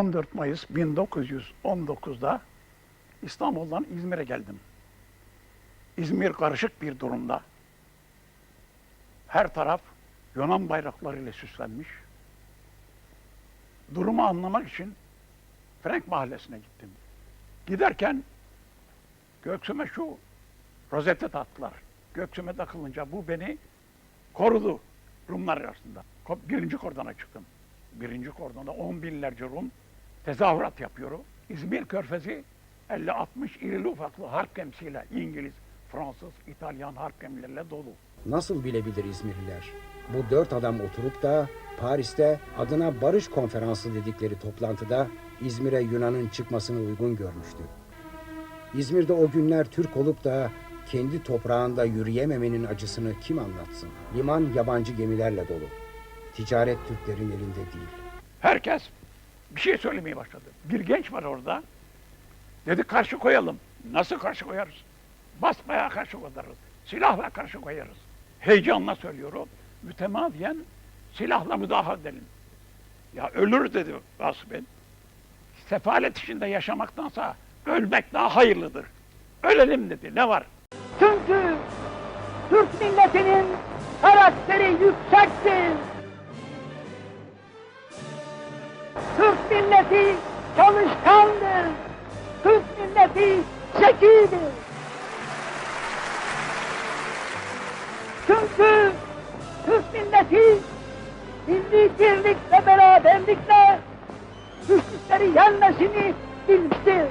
14 Mayıs 1919'da İstanbul'dan İzmir'e geldim. İzmir karışık bir durumda. Her taraf Yunan bayraklarıyla süslenmiş. Durumu anlamak için Frank Mahallesi'ne gittim. Giderken göğsüme şu rozete taktılar. Göğsüme takılınca bu beni korudu Rumlar arasında. Birinci kordona çıktım. Birinci kordonda on binlerce Rum tezahürat yapıyor. İzmir Körfezi 50-60 irili ufaklı harp gemisiyle İngiliz, Fransız, İtalyan harp gemilerle dolu. Nasıl bilebilir İzmirliler? Bu dört adam oturup da Paris'te adına barış konferansı dedikleri toplantıda İzmir'e Yunan'ın çıkmasını uygun görmüştü. İzmir'de o günler Türk olup da kendi toprağında yürüyememenin acısını kim anlatsın? Liman yabancı gemilerle dolu. Ticaret Türklerin elinde değil. Herkes bir şey söylemeye başladı. Bir genç var orada. Dedi karşı koyalım. Nasıl karşı koyarız? Basmaya karşı koyarız. Silahla karşı koyarız. Heyecanla söylüyorum. Mütemadiyen silahla müdafaa edelim. Ya ölür dedi Vasıf'ın. Sefalet içinde yaşamaktansa ölmek daha hayırlıdır. Ölelim dedi. Ne var? Çünkü Türk milletinin milleti çalışkandır. Türk milleti zekidir. Çünkü Türk milleti milli birlik ve beraberlikle güçlükleri yenmesini bilmiştir.